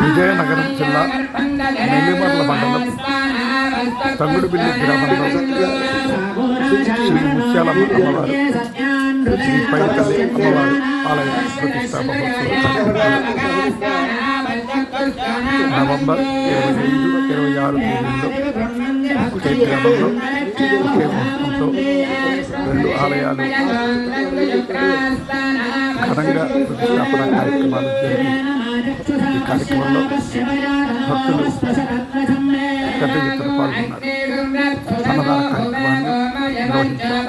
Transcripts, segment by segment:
విజయనగరం జిల్లా నెల్లిమర్ల మండలం తంగుడుబిల్లి గ్రామంలో శ్రీ ముత్యాలమ్మ అమ్మవారు శ్రీ పైకల్లి అమ్మవారి ఆలయ ప్రతిష్టా మహోత్సవం నవంబర్ ఇరవై ఐదు ఇరవై ఆరు తేదీల్లో ఒకే గ్రామంలో ఒకే ముహూర్తంతో రెండు ఆలయాలు ఘనంగా ప్రతిష్టాపన కార్యక్రమాలు జరిగి కార్యక్రమంలో భక్తులు పెద్ద ఎత్తున పాల్గొన్నారు. అన్నదాన కార్యక్రమాన్ని నిర్వహించారు.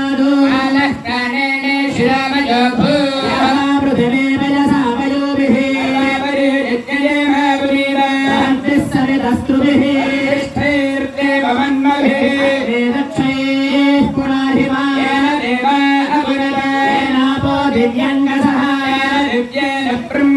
दिव्यङ्गसहाय दिव्येन ब्रह्म